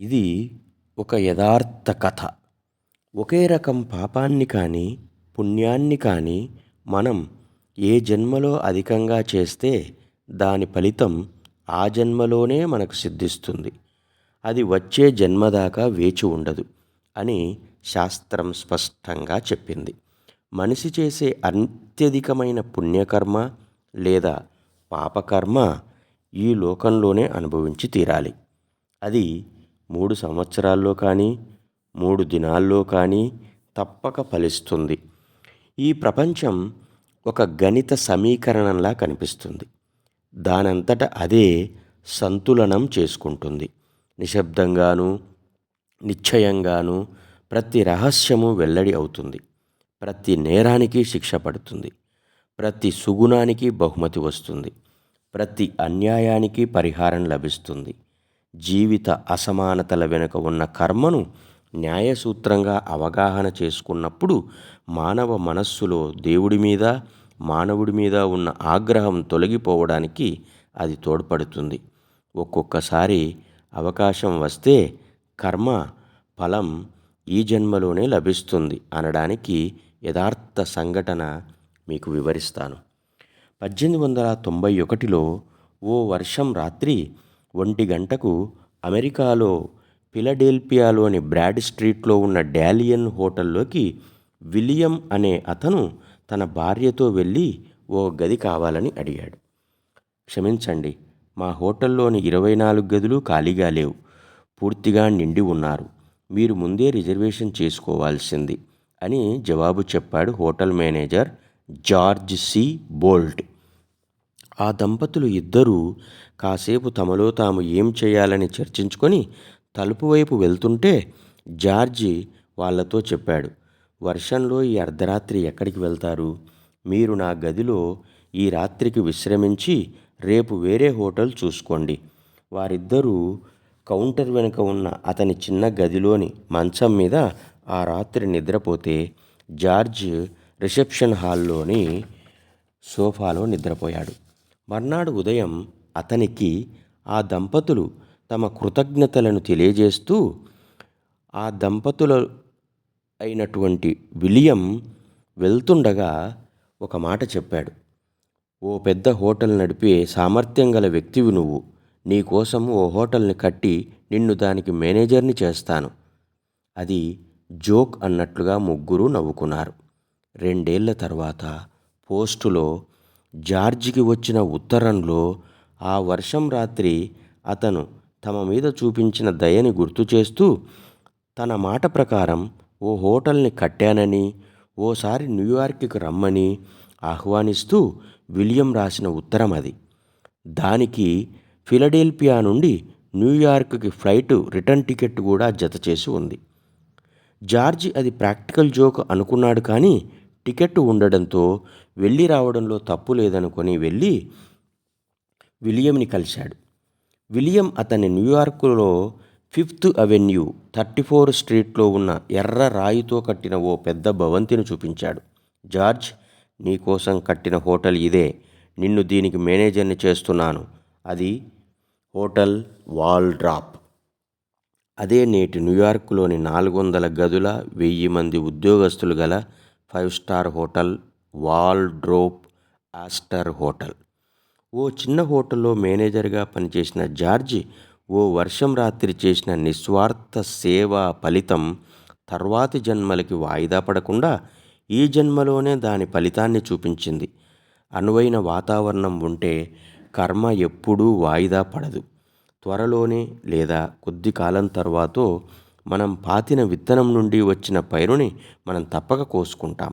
ఇది ఒక యథార్థ కథ. ఒకే రకం పాపాన్ని కానీ పుణ్యాన్ని కానీ మనం ఏ జన్మలో అధికంగా చేస్తే దాని ఫలితం ఆ జన్మలోనే మనకు సిద్ధిస్తుంది. అది వచ్చే జన్మ దాకా వేచి ఉండదు అని శాస్త్రం స్పష్టంగా చెప్పింది. మనిషి చేసే అత్యధికమైన పుణ్యకర్మ లేదా పాపకర్మ ఈ లోకంలోనే అనుభవించి తీరాలి. అది మూడు సంవత్సరాల్లో కానీ మూడు దినాల్లో కానీ తప్పక ఫలిస్తుంది. ఈ ప్రపంచం ఒక గణిత సమీకరణంలా కనిపిస్తుంది. దానంతట అదే సంతులనం చేసుకుంటుంది. నిశ్శబ్దంగాను నిశ్చయంగాను ప్రతి రహస్యము వెల్లడి అవుతుంది. ప్రతి నేరానికి శిక్ష పడుతుంది. ప్రతి సుగుణానికి బహుమతి వస్తుంది. ప్రతి అన్యాయానికి పరిహారం లభిస్తుంది. జీవిత అసమానతల వెనుక ఉన్న కర్మను న్యాయసూత్రంగా అవగాహన చేసుకున్నప్పుడు మానవ మనస్సులో దేవుడి మీద మానవుడి మీద ఉన్న ఆగ్రహం తొలగిపోవడానికి అది తోడ్పడుతుంది. ఒక్కొక్కసారి అవకాశం వస్తే కర్మ ఫలం ఈ జన్మలోనే లభిస్తుంది అనడానికి యథార్థ సంఘటన మీకు వివరిస్తాను. పద్దెనిమిది వందల తొంభై ఒకటిలో ఓ వర్షం రాత్రి ఒంటి గంటకు అమెరికాలో ఫిలడెల్ఫియాలోని బ్రాడ్ స్ట్రీట్లో ఉన్న డాలియన్ హోటల్లోకి విలియం అనే అతను తన భార్యతో వెళ్ళి ఓ గది కావాలని అడిగాడు. క్షమించండి మా హోటల్లోని ఇరవై నాలుగు గదులు ఖాళీగా లేవు. పూర్తిగా నిండి ఉన్నారు. మీరు ముందే రిజర్వేషన్ చేసుకోవాల్సింది అని జవాబు చెప్పాడు hotel manager George C Boldt. ఆ దంపతులు ఇద్దరూ కాసేపు తమలో తాము ఏం చేయాలని చర్చించుకొని తలుపు వైపు వెళ్తుంటే జార్జి వాళ్ళతో చెప్పాడు వర్షంలో ఈ అర్ధరాత్రి ఎక్కడికి వెళ్తారు? మీరు నా గదిలో ఈ రాత్రికి విశ్రమించి రేపు వేరే హోటల్ చూసుకోండి. వారిద్దరూ కౌంటర్ వెనుక ఉన్న అతని చిన్న గదిలోని మంచం మీద ఆ రాత్రి నిద్రపోతే జార్జ్ రిసెప్షన్ హాల్లోని సోఫాలో నిద్రపోయాడు. మర్నాడు ఉదయం అతనికి ఆ దంపతులు తమ కృతజ్ఞతలను తెలియజేస్తూ ఆ దంపతుల అయినటువంటి విలియం వెళ్తుండగా ఒక మాట చెప్పాడు. ఓ పెద్ద హోటల్ నడిపే సామర్థ్యం గల వ్యక్తివి నువ్వు. నీకోసం ఓ హోటల్ని కట్టి నిన్ను దానికి మేనేజర్ని చేస్తాను. అది జోక్ అన్నట్లుగా ముగ్గురు నవ్వుకున్నారు. రెండేళ్ళ తర్వాత పోస్టులో జార్జికి వచ్చిన ఉత్తరంలో ఆ వర్షం రాత్రి అతను తమ మీద చూపించిన దయని గుర్తు చేస్తూ తన మాట ప్రకారం ఓ హోటల్ని కట్టానని ఓసారి న్యూయార్క్కి రమ్మని ఆహ్వానిస్తూ విలియం రాసిన ఉత్తరం అది. దానికి ఫిలడెల్ఫియా నుండి న్యూయార్క్కి ఫ్లైట్ రిటర్న్ టికెట్ కూడా జత చేసి ఉంది. జార్జి అది ప్రాక్టికల్ జోక్ అనుకున్నాడు కానీ టికెట్ ఉండడంతో వెళ్ళి రావడంలో తప్పు లేదనుకొని వెళ్ళి విలియంని కలిశాడు. విలియం అతన్ని న్యూయార్క్లో ఫిఫ్త్ అవెన్యూ థర్టీ ఫోర్ స్ట్రీట్లో ఉన్న ఎర్ర రాయితో కట్టిన ఓ పెద్ద భవంతిని చూపించాడు. జార్జ్ నీకోసం కట్టిన హోటల్ ఇదే. నిన్ను దీనికి మేనేజర్ని చేస్తున్నాను. అది హోటల్ వాల్ డ్రాప్. అదే నేటి న్యూయార్క్లోని నాలుగు వందల గదుల వెయ్యి మంది ఉద్యోగస్తులు గల five star hotel Waldorf Astor hotel. ఓ చిన్న హోటల్లో మేనేజర్గా పనిచేసిన జార్జి ఓ వర్షం రాత్రి చేసిన నిస్వార్థ సేవ ఫలితం తర్వాతి జన్మలకి వాయిదా పడకుండా ఈ జన్మలోనే దాని ఫలితాన్ని చూపించింది. అనువైన వాతావరణం ఉంటే కర్మ ఎప్పుడూ వాయిదా పడదు. త్వరలోనే లేదా కొద్ది కాలం తర్వాతో మనం పాతిన విత్తనం నుండి వచ్చిన పైరుని మనం తప్పక కోసుకుంటాం.